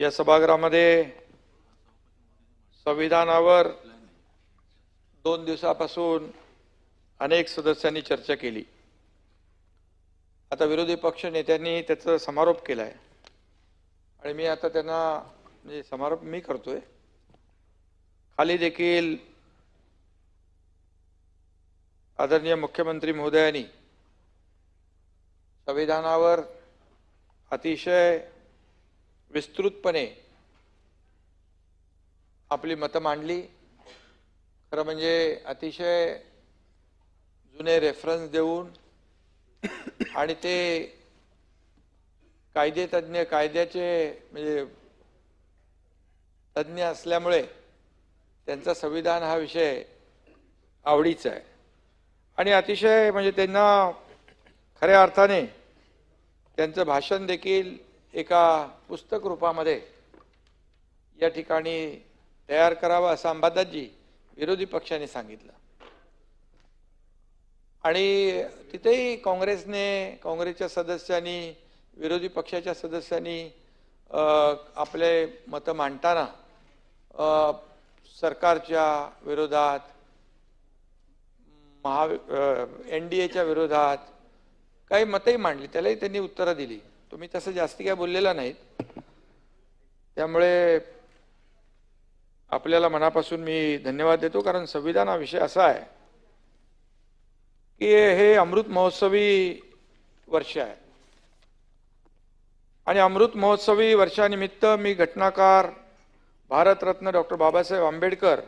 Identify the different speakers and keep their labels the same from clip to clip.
Speaker 1: या सभागृहामध्ये संविधानावर दोन दिवसापासून अनेक सदस्यांनी चर्चा केली. आता विरोधी पक्ष नेत्यांनी त्याचा समारोप केला आहे आणि मी आता त्यांना म्हणजे समारोप मी करतोय. खाली देखील आदरणीय मुख्यमंत्री महोदयांनी संविधानावर अतिशय विस्तृतपणे आपली मतं मांडली. खरं म्हणजे अतिशय जुने रेफरन्स देऊन आणि ते कायदेतज्ज्ञ कायद्याचे म्हणजे तज्ज्ञ असल्यामुळे त्यांचा संविधान हा विषय आवडीचा आहे. आणि अतिशय म्हणजे त्यांना खऱ्या अर्थाने त्यांचं भाषण देखील एका पुस्तक रूपामध्ये या ठिकाणी तयार करावा असं अंबादासजी विरोधी पक्षाने सांगितलं. आणि तिथेही काँग्रेसने काँग्रेसच्या सदस्यांनी विरोधी पक्षाच्या सदस्यांनी आपले मतं मांडताना सरकारच्या विरोधात महा एन डी एच्या विरोधात काही मतंही मांडली. त्यालाही त्यांनी उत्तरं दिली. तुम्ही तसं जास्ती काय बोललेला नाहीत. त्यामुळे आपल्याला मनापासून मी धन्यवाद देतो कारण संविधान हा विषय असा आहे की हे अमृत महोत्सवी वर्ष आहे. आणि अमृत महोत्सवी वर्षानिमित्त मी घटनाकार भारतरत्न डॉक्टर बाबासाहेब आंबेडकर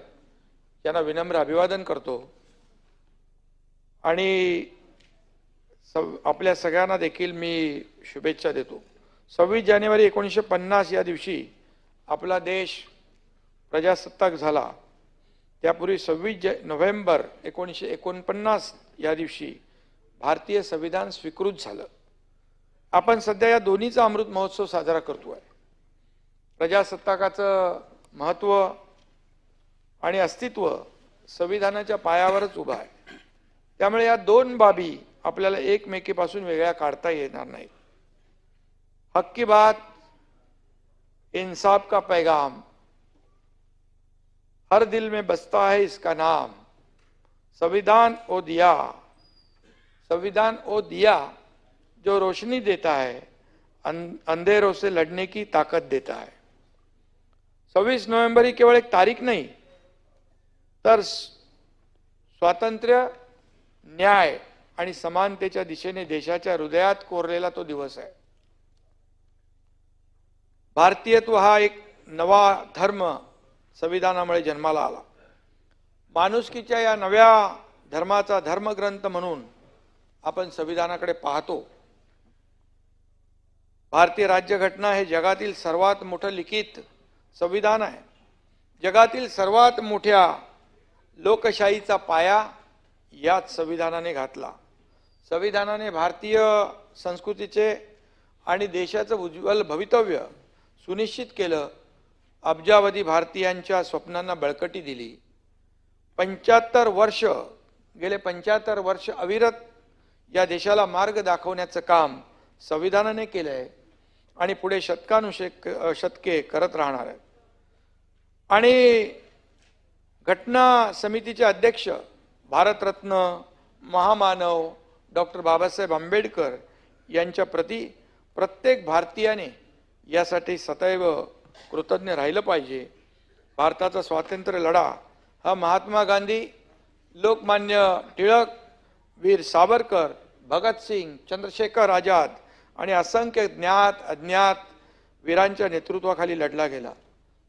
Speaker 1: यांना विनम्र अभिवादन करतो. आणि सव आपल्या सगळ्यांना देखील मी शुभेच्छा देतो. सव्वीस जानेवारी एकोणीसशे पन्नास या दिवशी आपला देश प्रजासत्ताक झाला. त्यापूर्वी सव्वीस ज नोव्हेंबर एकोणीसशे एकोणपन्नास या दिवशी भारतीय संविधान स्वीकृत झालं. आपण सध्या या दोन्हीचा अमृत महोत्सव साजरा करतो आहे प्रजासत्ताकाचं महत्त्व आणि अस्तित्व संविधानाच्या पायावरच उभं आहे. त्यामुळे या दोन बाबी आपल्याला एकमेकीपासून वेगळ्या काढता येणार नाहीत हक की बात इंसाफ का पैगाम? हर दिल में बसता है इसका नाम। संविधान ओ दिया। संविधान ओ दिया जो रोशनी देता है, अं- अंधेरों से लड़ने की ताकत देता है। सव्वीस नोव्हेंबर ही केवळ एक तारीख नाही तर स्वातंत्र्य, न्याय। आणि समानतेच्या दिशेने देशाच्या हृदयात कोरलेला तो दिवस आहे. भारतीयत्व हा एक नवा धर्म संविधानामुळे जन्माला आला. माणुसकीच्या या नव्या धर्माचा धर्मग्रंथ म्हणून आपण संविधानाकडे पाहतो. भारतीय राज्यघटना हे जगातील सर्वात मोठं लिखित संविधान आहे. जगातील सर्वात मोठ्या लोकशाहीचा पाया याच संविधानाने घातला. संविधानाने भारतीय संस्कृतीचे आणि देशाचं उज्ज्वल भवितव्य सुनिश्चित केलं अब्जावधी भारतीयांच्या स्वप्नांना बळकटी दिली. पंच्याहत्तर वर्ष गेले पंच्याहत्तर वर्ष अविरत या देशाला मार्ग दाखवण्याचं काम संविधानाने केलं आहे आणि पुढे शतकानुशेक शतके करत राहणार आहे. आणि घटना समितीचे अध्यक्ष भारतरत्न महामानव डॉक्टर बाबासाहेब आंबेडकर यांच्या प्रती प्रत्येक भारतीयाने यासाठी सदैव कृतज्ञ राहिलं पाहिजे. भारताचा स्वातंत्र्य लढा हा महात्मा गांधी लोकमान्य टिळक वीर सावरकर भगतसिंग चंद्रशेखर आझाद आणि असंख्य ज्ञात अज्ञात वीरांच्या नेतृत्वाखाली लढला गेला.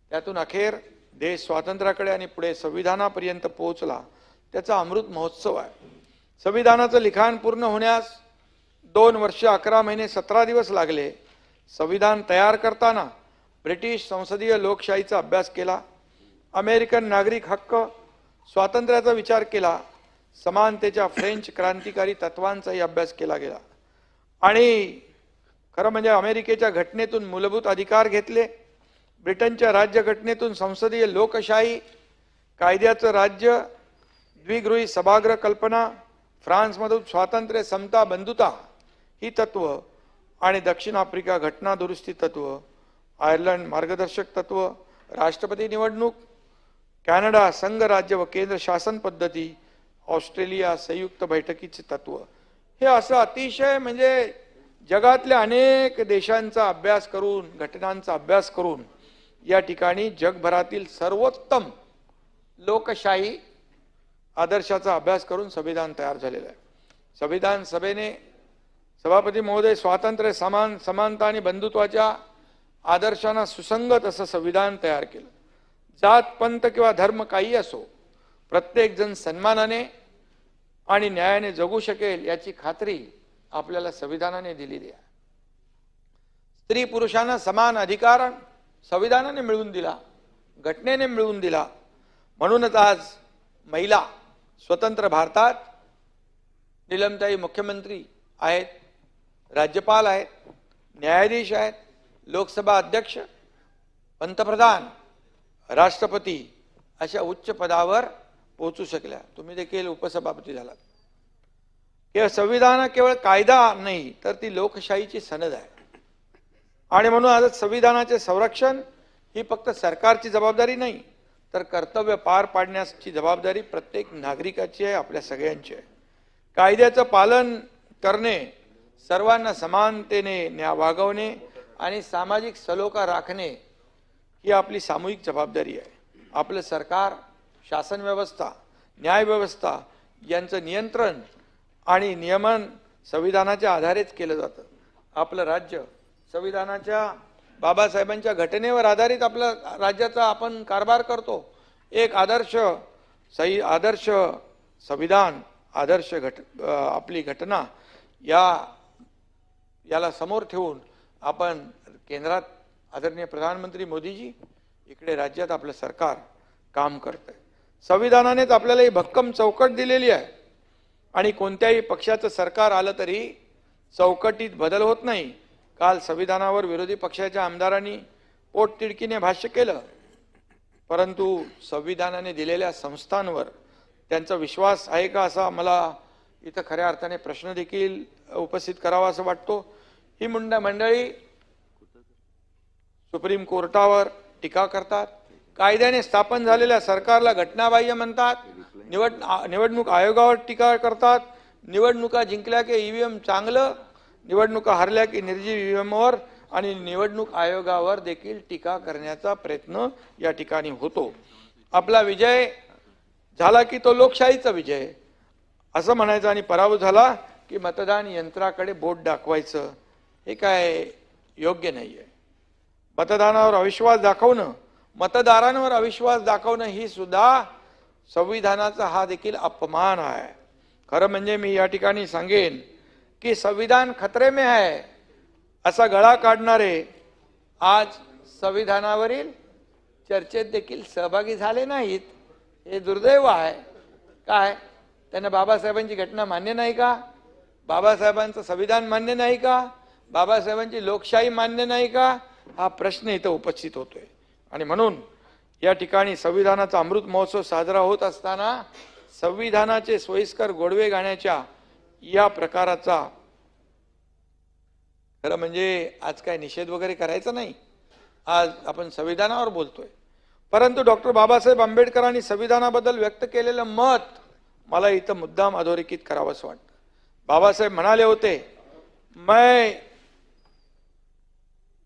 Speaker 1: त्यातून अखेर देश स्वातंत्र्याकडे आणि पुढे संविधानापर्यंत पोहोचला. त्याचा अमृत महोत्सव आहे. संविधानाचं लिखाण पूर्ण होण्यास दोन वर्ष अकरा महिने सतरा दिवस लागले. संविधान तयार करताना ब्रिटिश संसदीय लोकशाहीचा अभ्यास केला. अमेरिकन नागरिक हक्क स्वातंत्र्याचा विचार केला. समानतेच्या फ्रेंच क्रांतिकारी तत्वांचाही अभ्यास केला गेला. आणि खरं म्हणजे अमेरिकेच्या घटनेतून मूलभूत अधिकार घेतले. ब्रिटनच्या राज्यघटनेतून संसदीय लोकशाही कायद्याचं राज्य द्विगृही सभागृह कल्पना फ्रान्समधून स्वातंत्र्य समता बंधुता ही तत्व आणि दक्षिण आफ्रिका घटना दुरुस्ती तत्व आयर्लंड मार्गदर्शक तत्व राष्ट्रपती निवडणूक कॅनडा संघ राज्य व केंद्र शासन पद्धती ऑस्ट्रेलिया संयुक्त बैठकीचे तत्व. हे असं अतिशय म्हणजे जगातल्या अनेक देशांचा अभ्यास करून घटनांचा अभ्यास करून या ठिकाणी जगभरातील सर्वोत्तम लोकशाही आदर्शाचा अभ्यास करून संविधान तयार झालेलं आहे. संविधान सभेने सभापती महोदय स्वातंत्र्य समान समानता आणि बंधुत्वाच्या आदर्शांना सुसंगत असं संविधान तयार केलं. जात पंथ किंवा धर्म काही असो प्रत्येकजण सन्मानाने आणि न्यायाने जगू शकेल याची खात्री आपल्याला संविधानाने दिलेली आहे. स्त्री पुरुषांना समान अधिकार संविधानाने मिळवून दिला घटनेने मिळवून दिला. म्हणूनच आज महिला स्वतंत्र भारतात निलमताई मुख्यमंत्री आहेत राज्यपाल आहेत न्यायाधीश आहेत लोकसभा अध्यक्ष पंतप्रधान राष्ट्रपती अशा उच्च पदावर पोहोचू शकल्या. तुम्ही देखील उपसभापती झालात. केवळ संविधान केवळ कायदा नाही तर ती लोकशाहीची सनद आहे. आणि म्हणून आज संविधानाचे संरक्षण ही फक्त सरकारची जबाबदारी नाही तर कर्तव्य पार पाडण्याची जबाबदारी प्रत्येक नागरिकाची आहे आपल्या सगळ्यांची आहे. कायद्याचं पालन करणे सर्वांना समानतेने न्या वागवणे आणि सामाजिक सलोखा राखणे ही आपली सामूहिक जबाबदारी आहे. आपलं सरकार शासन व्यवस्था न्यायव्यवस्था यांचं नियंत्रण आणि नियमन संविधानाच्या आधारेच केलं जातं. आपलं राज्य संविधानाच्या बाबासाहेबांच्या घटनेवर आधारित आपला राज्याचा आपण कारभार करतो. एक आदर्श सही आदर्श संविधान आदर्श घट आपली घटना या याला समोर ठेवून आपण केंद्रात आदरणीय प्रधानमंत्री मोदीजी इकडे राज्यात आपलं सरकार काम करत आहे संविधानानेच आपल्याला ही भक्कम चौकट दिलेली आहे. आणि कोणत्याही पक्षाचं सरकार आलं तरी चौकटीत बदल होत नाही. काल संविधानावर विरोधी पक्षाच्या आमदारांनी पोटतिडकीने भाष्य केलं. परंतु संविधानाने दिलेल्या संस्थांवर त्यांचा विश्वास आहे का असा मला इथं खऱ्या अर्थाने प्रश्न देखील उपस्थित करावा असं वाटतो. ही मुंडा मंडळी सुप्रीम कोर्टावर टीका करतात. कायद्याने स्थापन झालेल्या सरकारला घटनाबाह्य म्हणतात. निवड निवडणूक आयोगावर टीका करतात. निवडणुका जिंकल्या की ईव्हीएम चांगलं. निवडणुका हरल्या की निर्जीव ईव्हीएमवर आणि निवडणूक आयोगावर देखील टीका करण्याचा प्रयत्न या ठिकाणी होतो. आपला विजय झाला की तो लोकशाहीचा विजय. असं म्हणायचं आणि पराभव झाला की मतदान यंत्राकडे बोट दाखवायचं. हे काय योग्य नाही आहे मतदानावर अविश्वास दाखवणं मतदारांवर अविश्वास दाखवणं ही सुद्धा संविधानाचा हा देखील अपमान आहे. खरं म्हणजे मी या ठिकाणी सांगेन की संविधान खतरे में है असा गळा काढणारे आज संविधानावरील चर्चेत देखील सहभागी झाले नाहीत हे दुर्दैव आहे. काय? त्यांना बाबासाहेबांची घटना मान्य नाही का? बाबासाहेबांचं संविधान मान्य नाही का? बाबासाहेबांची लोकशाही मान्य नाही का? हा प्रश्न इथं उपस्थित होतोय. आणि म्हणून या ठिकाणी संविधानाचा अमृत महोत्सव साजरा होत असताना संविधानाचे सोयीस्कर गोडवे गाण्याच्या या प्रकाराचा. खरं म्हणजे आज काय निषेध वगैरे करायचा नाही. आज आपण संविधानावर बोलतोय. परंतु डॉक्टर बाबासाहेब आंबेडकरांनी संविधानाबद्दल व्यक्त केलेलं मत मला इथं मुद्दाम अधोरेखित करावं असं वाटतं. बाबासाहेब म्हणाले होते मैं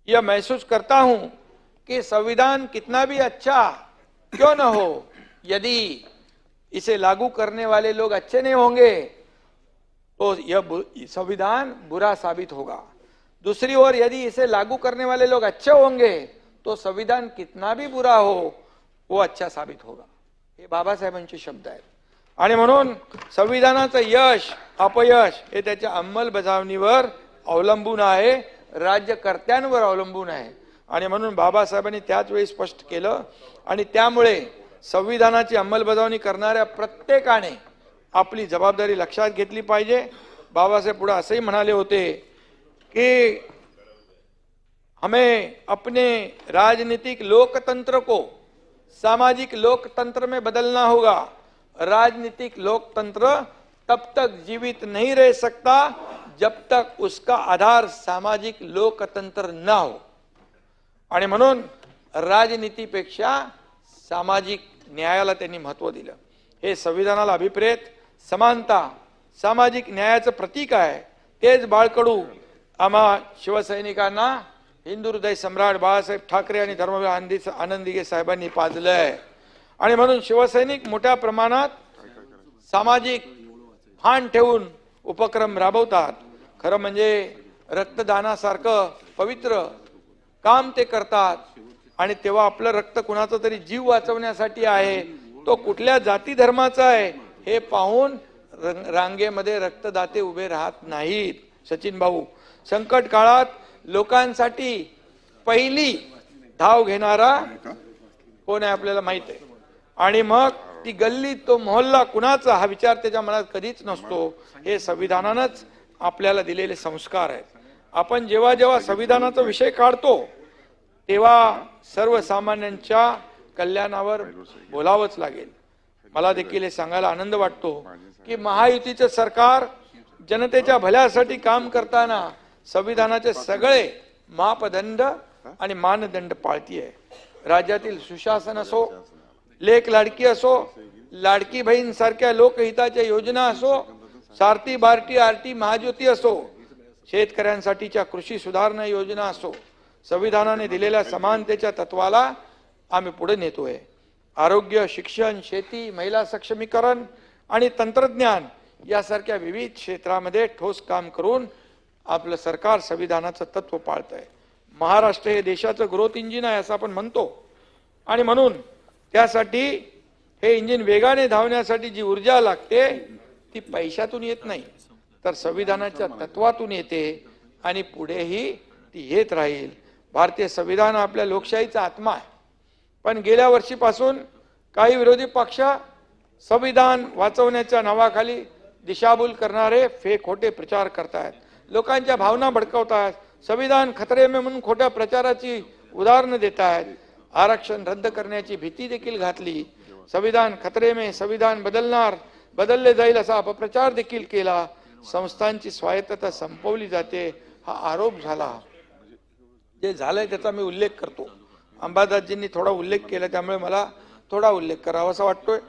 Speaker 1: यह महसूस करता हूं कि संविधान कितना भी अच्छा क्यों न हो यदि इसे लागू करने वाले लोग अच्छे नहीं होंगे तो यह बु- संविधान बुरा साबित होगा। दूसरी ओर यदि इसे लागू करने वाले लोग अच्छे होंगे तो संविधान कितना भी बुरा हो वो अच्छा साबित होगा। हे बाबासाहेबांचे शब्द आहेत। आणि म्हणून संविधानाचं यश अपयश हे त्याच्या अंमलबजावणीवर अवलंबून आहे राज्यकर्त्यांवर अवलंबून आहे. आणि म्हणून बाबासाहेबांनी त्याच वेळी स्पष्ट केलं. आणि त्यामुळे संविधानाची अंमलबजावणी करणाऱ्या प्रत्येकाने आपली जबाबदारी लक्षात घेतली पाहिजे. बाबासाहेब पुढे असंही म्हणाले होते कि हमें अपने राजनीतिक लोकतंत्र को सामाजिक लोकतंत्र में बदलना होगा. राजनीतिक लोकतंत्र तब तक जीवित नहीं रह सकता जब तक उसका आधार सामाजिक लोकतंत्र ना हो. आणि म्हणून राजनीतीपेक्षा सामाजिक न्यायाला त्यांनी महत्त्व दिलं. हे संविधानाला अभिप्रेत समानता सामाजिक न्यायाचं प्रतीक आहे. तेच बाळकडू आम्हा शिवसैनिकांना हिंदू हृदय सम्राट बाळासाहेब ठाकरे आणि धर्मवीर आनंदी आनंदिगे साहेबांनी पाजलं आहे आणि म्हणून शिवसैनिक मोठ्या प्रमाणात सामाजिक भान ठेवून उपक्रम राबवतात. खरं म्हणजे रक्तदानासारखं पवित्र काम ते करतात. आणि तेव्हा आपलं रक्त कुणाचा तरी जीव वाचवण्यासाठी आहे तो कुठल्या जाती धर्माचा आहे हे पाहून रांगेमध्ये रक्तदाते उभे राहत नाहीत सचिन भाऊ. संकट काळात लोकांसाठी पहिली धाव घेणारा कोण आहे आपल्याला माहीत आहे. आणि मग ती गल्ली तो मोहल्ला कुणाचा हा विचार त्याच्या मनात कधीच नसतो. हे संविधानानंच आपल्याला दिलेले संस्कार आहेत. आपण जेव्हा जेव्हा संविधानाचा विषय काढतो तेव्हा सर्वसामान्यांच्या कल्याणावर बोलावंच लागेल. मला देखील हे सांगायला आनंद वाटतो की महायुतीचं सरकार जनतेच्या भल्यासाठी काम करताना संविधानाचे सगळे मापदंड आणि मानदंड पाळतीये. राज्यातील सुशासन असो लेख लाडकी असो लाडकी बहीण सारख्या लोकहिताच्या योजना असो सारथी बार्टी आरटी महाज्योती असो शेतकऱ्यांसाठीच्या कृषी सुधारणा योजना असो संविधानाने दिलेल्या समानतेच्या तत्वाला आम्ही पुढे नेतोय. आरोग्य शिक्षण शेती महिला सक्षमीकरण आणि तंत्रज्ञान यासारख्या विविध क्षेत्रामध्ये ठोस काम करून आपलं सरकार संविधानाचं तत्व पाळत आहे महाराष्ट्र हे देशाचं ग्रोथ इंजिन आहे असं आपण म्हणतो. आणि म्हणून त्यासाठी हे इंजिन वेगाने धावण्यासाठी जी ऊर्जा लागते ती पैशातून येत नाही तर संविधानाच्या तत्वातून येते आणि पुढेही ती येत राहील. भारतीय संविधान आपल्या लोकशाहीचा आत्मा आहे. पण गेल्या वर्षीपासून काही विरोधी पक्ष संविधान वाचवण्याच्या नावाखाली दिशाभूल करणारे फे खोटे प्रचार करतायत. लोकांच्या भावना भडकवतायत. संविधान खतरे में म्हणून खोट्या प्रचाराची उदाहरणं देत आहेत आरक्षण रद्द करण्याची भीती देखील घातली. संविधान खतरे में संविधान बदलणार बदलले जाईल असा अपप्रचार देखील केला. संस्थांची स्वायत्तता संपवली जाते हा आरोप झाला. जे झालंय त्याचा मी उल्लेख करतो. अंबादासजींनी थोडा उल्लेख केला त्यामुळे मला थोडा उल्लेख करावा असा वाटतोय.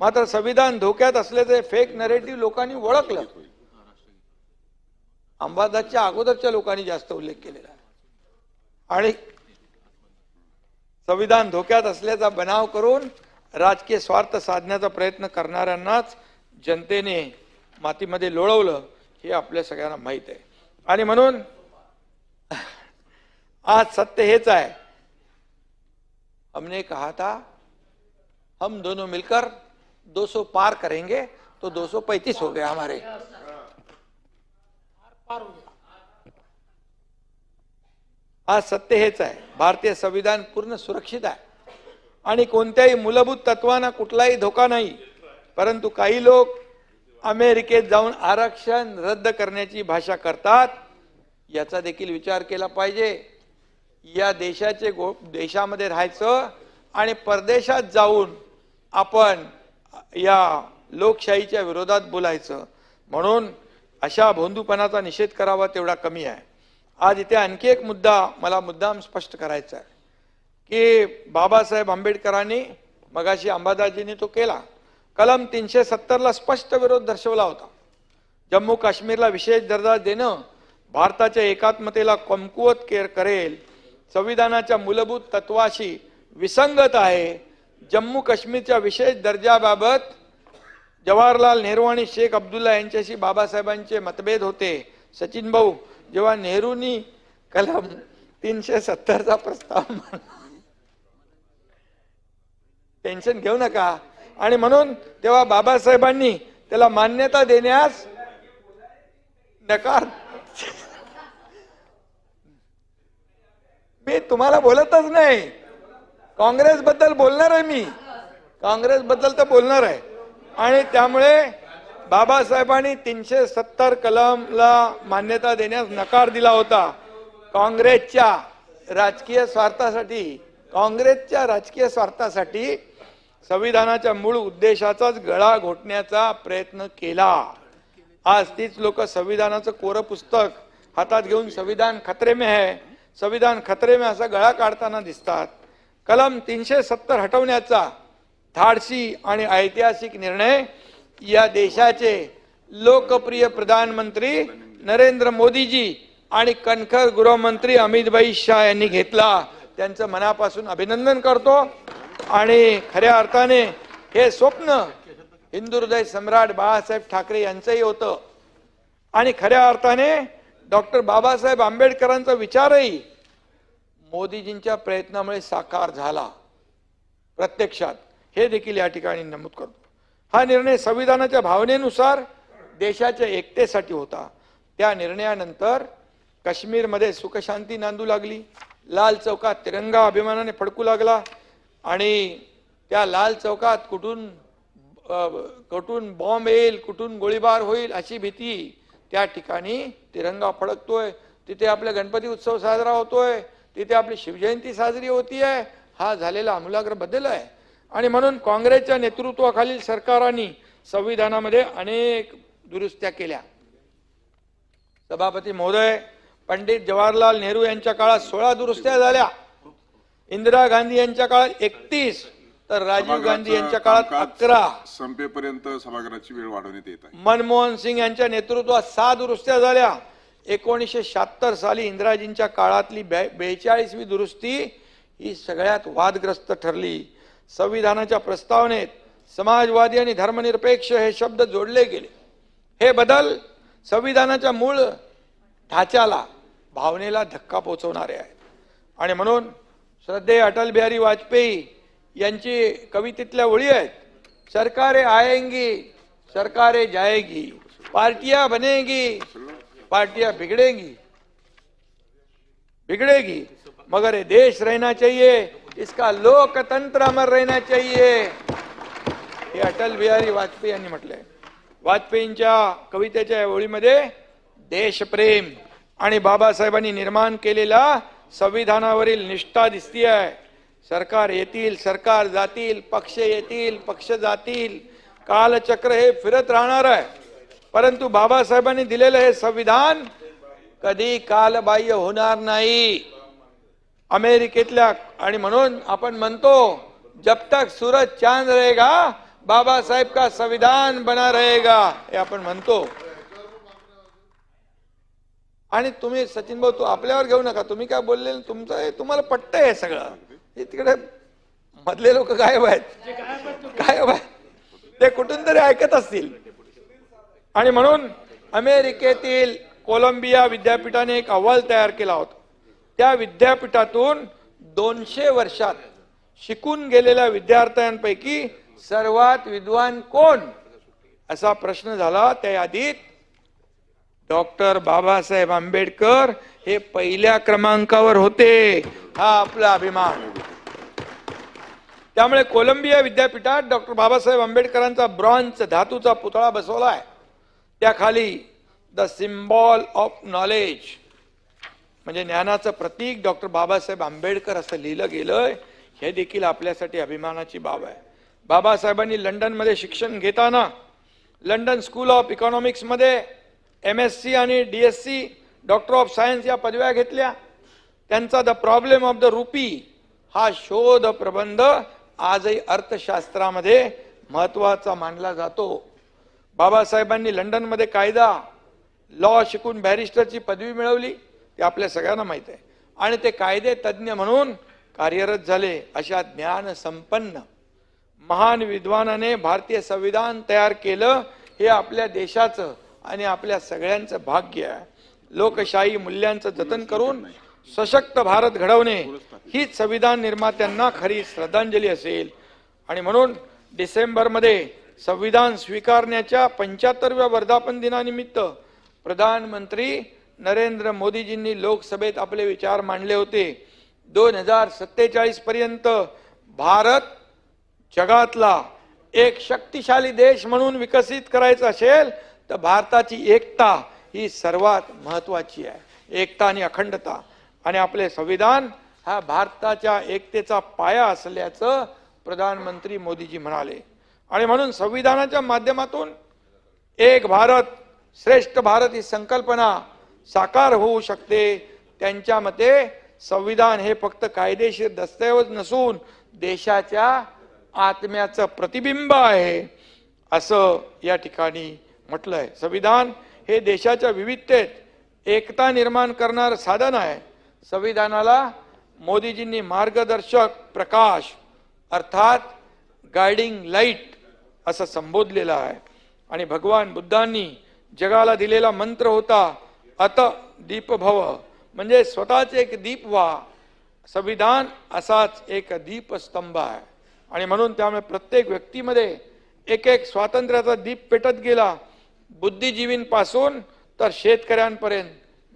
Speaker 1: मात्र संविधान धोक्यात असल्याचे फेक नरेटिव्ह लोकांनी ओळखलं. अंबादासच्या अगोदरच्या लोकांनी जास्त उल्लेख केलेला आहे. आणि संविधान धोक्यात असल्याचा बनाव करून राजकीय स्वार्थ साधण्याचा प्रयत्न करणाऱ्यांनाच जनतेने मातीमध्ये लोळवलं हे आपल्या सगळ्यांना माहीत आहे. आणि म्हणून आज सत्य हेच आहे. हमने कहा था हम दोनों मिलकर 200 पार करेंगे तो 235 हो गया हमारे। आज सत्य हेच आहे. भारतीय संविधान पूर्ण सुरक्षित आहे. आणि कोणत्याही मूलभूत तत्वांना कुठलाही धोका नाही. परंतु काही लोक अमेरिकेत जाऊन आरक्षण रद्द करण्याची भाषा करतात. याचा देखील विचार केला पाहिजे. या देशाचे गो देशामध्ये राहायचं आणि परदेशात जाऊन आपण या लोकशाहीच्या विरोधात बोलायचं. म्हणून अशा भोंदूपणाचा निषेध करावा तेवढा कमी आहे. आज इथे आणखी एक मुद्दा मला मुद्दाम स्पष्ट करायचा आहे. की बाबासाहेब आंबेडकरांनी मगाशी अंबादाजींनी तो केला. कलम तीनशे सत्तरला स्पष्ट विरोध दर्शवला होता. जम्मू काश्मीरला विशेष दर्जा देणं भारताच्या एकात्मतेला कमकुवत केर करेल संविधानाच्या मूलभूत तत्वाशी विसंगत आहे. जम्मू काश्मीरच्या विशेष दर्जाबाबत जवाहरलाल नेहरू आणि शेख अब्दुल्ला यांच्याशी बाबासाहेबांचे मतभेद होते. सचिन भाऊ जेव्हा नेहरूंनी कलम तीनशे सत्तरचा प्रस्ताव टेन्शन घेऊ नका. आणि म्हणून तेव्हा बाबासाहेबांनी त्याला मान्यता देण्यास नकार मी तुम्हाला बोलतच नाही. काँग्रेस बद्दल बोलणार आहे मी. काँग्रेस बद्दल तर बोलणार आहे. आणि त्यामुळे बाबासाहेबांनी तीनशे सत्तर कलमला मान्यता देण्यास नकार दिला होता. काँग्रेसच्या राजकीय स्वार्थासाठी काँग्रेसच्या राजकीय स्वार्थासाठी संविधानाच्या मूळ उद्देशाचाच गळा घोटण्याचा प्रयत्न केला. आज तीच लोक संविधानाचं कोरं पुस्तक हातात घेऊन संविधान खतरे में है संविधान खतरे में असा गळा काढताना दिसतात. कलम तीनशे सत्तर हटवण्याचा धाडसी आणि ऐतिहासिक निर्णय या देशाचे लोकप्रिय प्रधानमंत्री नरेंद्र मोदीजी आणि कणखर गृहमंत्री अमितभाई शाह यांनी घेतला. त्यांचं मनापासून अभिनंदन करतो. आणि खऱ्या अर्थाने हे स्वप्न हिंदू हृदय सम्राट बाळासाहेब ठाकरे यांचंही होतं. आणि खऱ्या अर्थाने डॉक्टर बाबासाहेब आंबेडकरांचा विचारही मोदीजींच्या प्रयत्नामुळे साकार झाला. प्रत्यक्षात हे देखील या ठिकाणी नमूद करतो. हा निर्णय संविधानाच्या भावनेनुसार देशाच्या एकतेसाठी होता. त्या निर्णयानंतर काश्मीरमध्ये सुखशांती नांदू लागली. लाल चौकात तिरंगा अभिमानाने फडकू लागला आणि त्या लाल चौकात कुठून कुठून बॉम्ब येईल कुठून गोळीबार होईल अशी भीती त्या ठिकाणी तिरंगा फडकतोय. तिथे आपला गणपती उत्सव साजरा होतोय. तिथे आपली शिवजयंती साजरी होती आहे. हा झालेला आमूलाग्र बदल आहे. आणि म्हणून काँग्रेसच्या नेतृत्वाखालील सरकारांनी संविधानामध्ये अनेक दुरुस्त्या केल्या. सभापती महोदय पंडित जवाहरलाल नेहरू यांच्या काळात सोळा दुरुस्त्या झाल्या. इंदिरा गांधी यांच्या काळात एकतीस. तर राजीव गांधी यांच्या काळात अकरा.
Speaker 2: संपेपर्यंत सभागृहाची वेळ वाढवण्यात येत आहे.
Speaker 1: मनमोहन सिंग यांच्या नेतृत्वात सहा दुरुस्त्या झाल्या. एकोणीसशे शहात्तर साली इंदिराजींच्या काळातली बेचाळीसवी दुरुस्ती ही सगळ्यात वादग्रस्त ठरली. संविधानाच्या प्रस्तावनेत समाजवादी आणि धर्मनिरपेक्ष हे शब्द जोडले गेले. हे बदल संविधानाच्या मूळ ढाच्याला भावनेला धक्का पोचवणारे आहेत. आणि म्हणून श्रद्धेय अटल बिहारी वाजपेयी यांची कवितेतल्या ओळी आहेत. सरकारे आएंगी सरकारे जाएगी. पार्टिया बनेगी पार्टिया बिगड़ेगी। बिगड़ेगी मगर देश रहना चाहिए इसका लोकतंत्र अमर रहना चाहिए। हे अटल बिहारी वाजपेयी यांनी म्हटलंय. वाजपेयींच्या कवितेच्या ओळीमध्ये देशप्रेम आणि बाबासाहेबांनी निर्माण केलेला संविधानावरील निष्ठा दिसती आहे सरकार येतील सरकार जातील पक्ष येतील पक्ष जातील. कालचक्र हे फिरत राहणार आहे. परंतु बाबासाहेबांनी दिलेलं हे संविधान कधी कालबाह्य होणार नाही. अमेरिकेतल्या आणि म्हणून आपण म्हणतो जब तक सूरज चांद रहेगा बाबासाहेब का संविधान बना रहेगा हे आपण म्हणतो. आणि तुम्ही सचिन भाऊ तू आपल्यावर घेऊ नका. तुम्ही काय बोलले तुमचं हे तुम्हाला पटतंय हे सगळं. हे तिकडे मधले लोक गायब आहेत. गायब आहेत. ते कुठून तरी ऐकत असतील. आणि म्हणून अमेरिकेतील कोलंबिया विद्यापीठाने एक अहवाल तयार केला होता. त्या विद्यापीठातून दोनशे वर्षात शिकून गेलेल्या विद्यार्थ्यांपैकी सर्वात विद्वान कोण? असा प्रश्न झाला त्या यादीत डॉक्टर बाबासाहेब आंबेडकर हे पहिल्या क्रमांकावर होते. हा आपला अभिमान. त्यामुळे कोलंबिया विद्यापीठात डॉक्टर बाबासाहेब आंबेडकरांचा ब्रॉन्झ धातूचा पुतळा बसवलाय. त्याखाली द सिम्बॉल ऑफ नॉलेज म्हणजे ज्ञानाचं प्रतीक डॉक्टर बाबासाहेब आंबेडकर असं लिहिलं गेलंय हे देखील आपल्यासाठी अभिमानाची बाब आहे. बाबासाहेबांनी लंडनमध्ये शिक्षण घेताना लंडन स्कूल ऑफ इकॉनॉमिक्समध्ये एम एस सी आणि D S C doctor of science या पदव्या घेतल्या. त्यांचा the problem of the rupee हा शोध प्रबंध आजही अर्थशास्त्रामध्ये महत्त्वाचा मानला जातो. बाबासाहेबांनी लंडनमध्ये कायदा लॉ शिकून बॅरिस्टरची पदवी मिळवली ते आपल्या सगळ्यांना माहीत आहे. आणि ते कायदे तज्ज्ञ म्हणून कार्यरत झाले अशा ज्ञान संपन्न महान विद्वानाने भारतीय संविधान तयार केलं हे आपल्या देशाचं आणि आपल्या सगळ्यांचं भाग्य लोकशाही मूल्यांचं जतन करून सशक्त भारत घडवणे हीच संविधान निर्मात्यांना खरी श्रद्धांजली असेल. आणि म्हणून डिसेंबरमध्ये संविधान स्वीकारण्याच्या पंच्याहत्तरव्या वर्धापन दिनानिमित्त प्रधानमंत्री नरेंद्र मोदीजींनी लोकसभेत आपले विचार मांडले होते. दोन हजार सत्तेचाळीस पर्यंत भारत जगातला एक शक्तिशाली देश म्हणून विकसित करायचा असेल तर भारताची एकता ही सर्वात महत्वाची आहे. एकता आणि अखंडता आणि आपले संविधान हा भारताच्या एकतेचा पाया असल्याचं प्रधानमंत्री मोदीजी म्हणाले. आणि म्हणून संविधानाच्या माध्यमातून एक भारत श्रेष्ठ भारत ही संकल्पना साकार होऊ शकते. त्यांच्या मते संविधान हे फक्त कायदेशीर दस्तऐवज नसून देशाच्या आत्म्याचं प्रतिबिंब आहे असं या ठिकाणी म्हटलंय संविधान हे देशाच्या विविधतेत एकता निर्माण करणारं साधन आहे. संविधानाला मोदीजींनी मार्गदर्शक प्रकाश अर्थात गायडिंग लाइट असं संबोधलेलं आहे. आणि भगवान बुद्धांनी जगाला दिलेला मंत्र होता अत दीप भव म्हणजे स्वतःच एक दीप व्हा. संविधान असाच एक दीपस्तंभ आहे. आणि म्हणून त्यामुळे प्रत्येक व्यक्तीमध्ये एक एक स्वातंत्र्याचा दीप पेटत गेला. बुद्धिजीवींपासून तर शेतकऱ्यांपर्यंत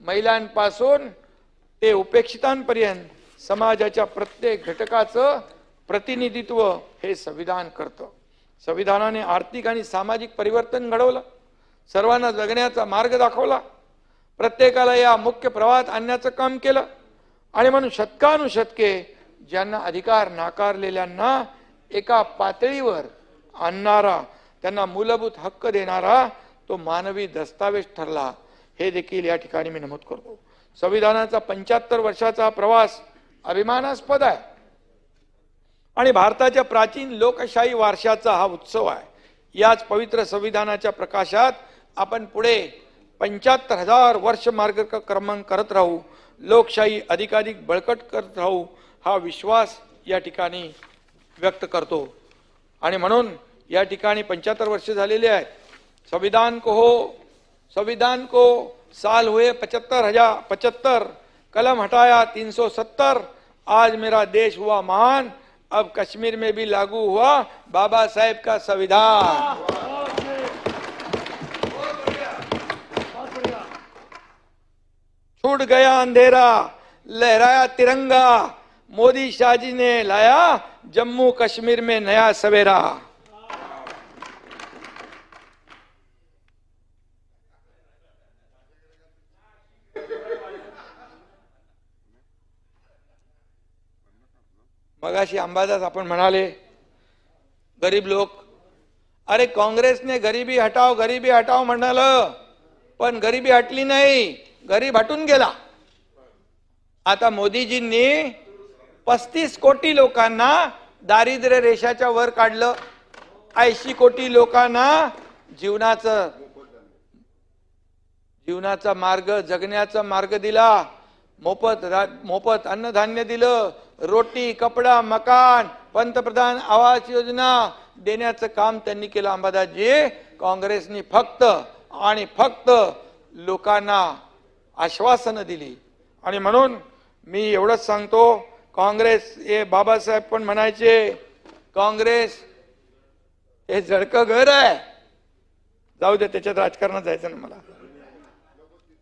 Speaker 1: महिलांपासून ते उपेक्षितांपर्यंत समाजाच्या प्रत्येक घटकाचं प्रतिनिधित्व हे संविधान करतं. संविधानाने आर्थिक आणि सामाजिक परिवर्तन घडवलं. सर्वांना जगण्याचा मार्ग दाखवला. प्रत्येकाला या मुख्य प्रवाहात आणण्याचं काम केलं. आणि म्हणून शतकानुशतके ज्यांना अधिकार नाकारलेल्यांना एका पातळीवर आणणारा त्यांना मूलभूत हक्क देणारा तो मानवी दस्तावेज ठरला हे देखील या ठिकाणी मी नमूद करतो. संविधानाचा पंच्याहत्तर वर्षाचा प्रवास अभिमानास्पद आहे. आणि भारताच्या प्राचीन लोकशाही वारशाचा हा उत्सव आहे. याच पवित्र संविधानाच्या प्रकाशात आपण पुढे पंच्याहत्तर हजार वर्ष मार्ग क्रमांक करत राहू लोकशाही अधिकाधिक बळकट करत राहू हा विश्वास या ठिकाणी व्यक्त करतो. आणि म्हणून या ठिकाणी पंच्याहत्तर वर्ष झालेले आहेत. संविधान को हो, संविधान को साल हुए पचहत्तर हज़ार, पचहत्तर, कलम हटाया तीन सौ सत्तर, आज मेरा देश हुआ महान, अब कश्मीर में भी लागू हुआ बाबा साहेब का संविधान। छूट गया अंधेरा, लहराया तिरंगा, मोदी शाह जी ने लाया जम्मू कश्मीर में नया सवेरा। मगाशी अंबादास आपण म्हणाले गरीब लोक अरे काँग्रेसने गरिबी हटाव गरिबी हटाव म्हणालं पण गरिबी हटली नाही गरीब हटून गेला. आता मोदीजींनी पस्तीस कोटी लोकांना दारिद्र्य रेषाच्या वर काढलं. ऐंशी कोटी लोकांना जीवनाचं जीवनाचा मार्ग जगण्याचा मार्ग दिला. मोफत मोफत अन्नधान्य दिलं रोटी कपडा मकान पंतप्रधान आवास योजना देण्याचं काम त्यांनी केलं अंबादासजी. काँग्रेसनी फक्त आणि फक्त लोकांना आश्वासनं दिली. आणि म्हणून मी एवढंच सांगतो काँग्रेस हे बाबासाहेब पण म्हणायचे काँग्रेस हे जडकं घर आहे. जाऊ दे त्याच्यात राजकारणात जायचं ना मला.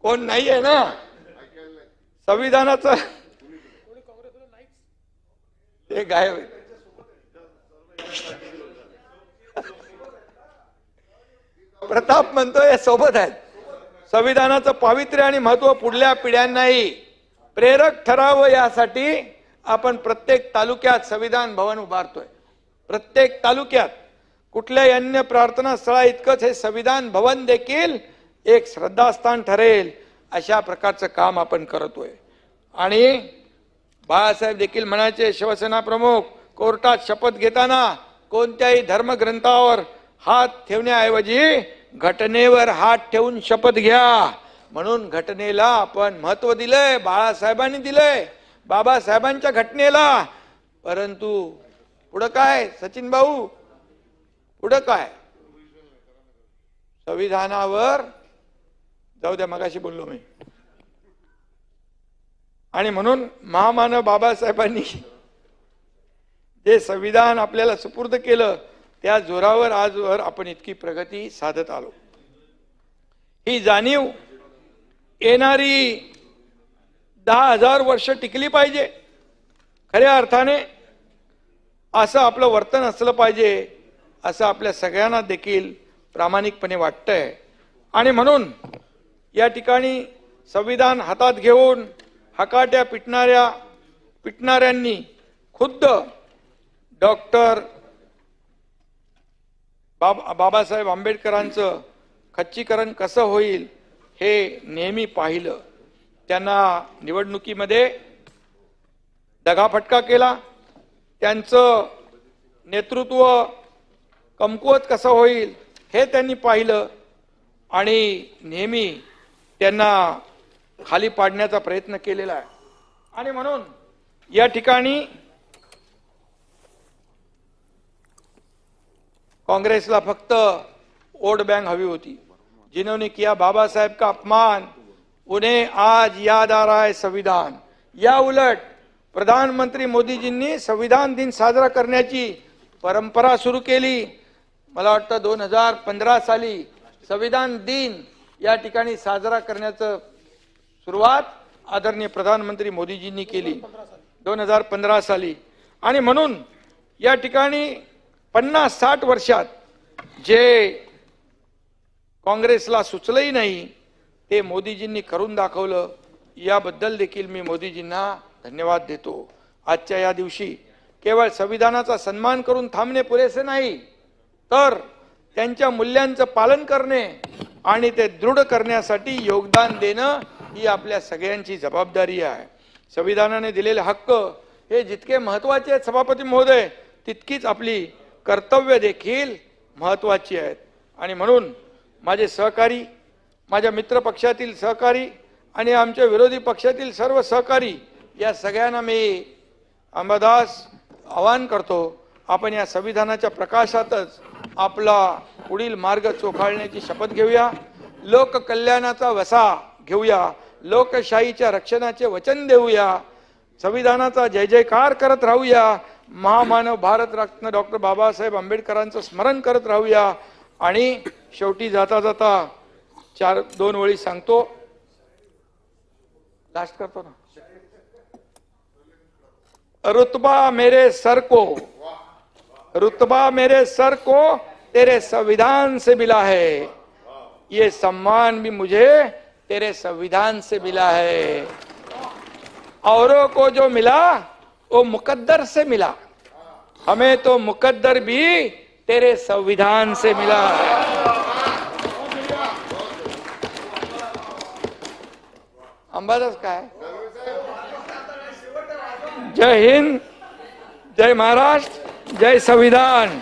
Speaker 1: कोण नाही आहे ना? संविधानाचं ते गायब प्रताप म्हणतोय सोबत आहेत. संविधानाचं पावित्र्य आणि महत्त्व पुढल्या पिढ्यांनाही. प्रेरक ठरावं यासाठी आपण प्रत्येक तालुक्यात संविधान भवन उभारतोय. प्रत्येक तालुक्यात कुठल्याही अन्य प्रार्थना स्थळा इतकंच हे संविधान भवन देखील एक श्रद्धास्थान ठरेल. अशा प्रकारचं काम आपण करतोय. आणि बाळासाहेब देखील म्हणायचे शिवसेना प्रमुख कोर्टात शपथ घेताना कोणत्याही धर्मग्रंथावर हात ठेवण्याऐवजी घटनेवर हात ठेवून शपथ घ्या. म्हणून घटनेला आपण महत्त्व दिलंय बाळासाहेबांनी दिलंय बाबासाहेबांच्या घटनेला. परंतु पुढं काय? सचिन भाऊ पुढं काय? संविधानावर जाऊ द्या मगाशी बोललो मी. आणि म्हणून महामानव बाबासाहेबांनी जे संविधान आपल्याला सुपूर्द केलं त्या जोरावर आजवर आपण इतकी प्रगती साधत आलो. ही जाणीव येणारी दहा हजार वर्ष टिकली पाहिजे खऱ्या अर्थाने असं आपलं वर्तन असलं पाहिजे असं आपल्या सगळ्यांना देखील प्रामाणिकपणे वाटतंय. आणि म्हणून या ठिकाणी संविधान हातात घेऊन हकाट्या पिटणाऱ्या पिटणाऱ्यांनी खुद्द डॉक्टर बाब बाबासाहेब आंबेडकरांचं खच्चीकरण कसं होईल हे नेहमी पाहिलं. त्यांना निवडणुकीमध्ये दगाफटका केला. त्यांचं नेतृत्व कमकुवत कसं होईल हे त्यांनी पाहिलं आणि नेहमी त्यांना खाली पाडण्याचा प्रयत्न केलेला आहे. आणि म्हणून या ठिकाणी काँग्रेसला फक्त वोट बँक हवी होती. जिन्होंने किया बाबासाहेब का अपमान उन्हें आज याद आ रहा है संविधान. या उलट प्रधानमंत्री मोदीजींनी संविधान दिन साजरा करण्याची परंपरा सुरू केली. मला वाटतं दोन हजार पंधरा साली संविधान दिन या ठिकाणी साजरा करण्याचं सुरुवात आदरणीय प्रधानमंत्री मोदीजींनी केली. दोन हजार पंधरा साली. आणि म्हणून या ठिकाणी पन्नास साठ वर्षात जे काँग्रेसला सुचलंही नाही ते मोदीजींनी करून दाखवलं. याबद्दल देखील मी मोदीजींना धन्यवाद देतो. आजच्या या दिवशी केवळ संविधानाचा सन्मान करून थांबणे पुरेसे नाही तर त्यांच्या मूल्यांचं पालन करणे आणि ते दृढ करण्यासाठी योगदान देणं ही आपल्या सगळ्यांची जबाबदारी आहे. संविधानाने दिलेले हक्क हे जितके महत्त्वाचे आहेत सभापती महोदय तितकीच आपली कर्तव्य देखील महत्वाची आहेत. आणि म्हणून माझे सहकारी माझ्या मित्र पक्षातील सहकारी आणि आमच्या विरोधी पक्षातील सर्व सहकारी या सगळ्यांना मी अंबादास आवाहन करतो आपण या संविधानाच्या प्रकाशातच आपला पुढील मार्ग चोखाळण्याची शपथ घेऊया. लोककल्याणाचा वसा घेऊया. लोकशाहीच्या रक्षणाचे वचन देऊया. संविधानाचा जय जयकार करत राहूया. महामानव भारतरत्न डॉक्टर बाबासाहेब आंबेडकरांचं स्मरण करत राहूया. आणि शेवटी जाता जाता चार दोन वेळी सांगतो. लास्ट करतो ना. रुतबा मेरे सर को. रुतबा मेरे सर को तेरे संविधान से मिला है। ये सम्मान भी मुझे तेरे संविधान से मिला है। औरों को जो मिला, वो मुकद्दर से मिला। हमें तो मुकद्दर भी तेरे संविधान से मिला। अंबादास का है, जय हिंद, जय महाराष्ट्र। जय संविधान।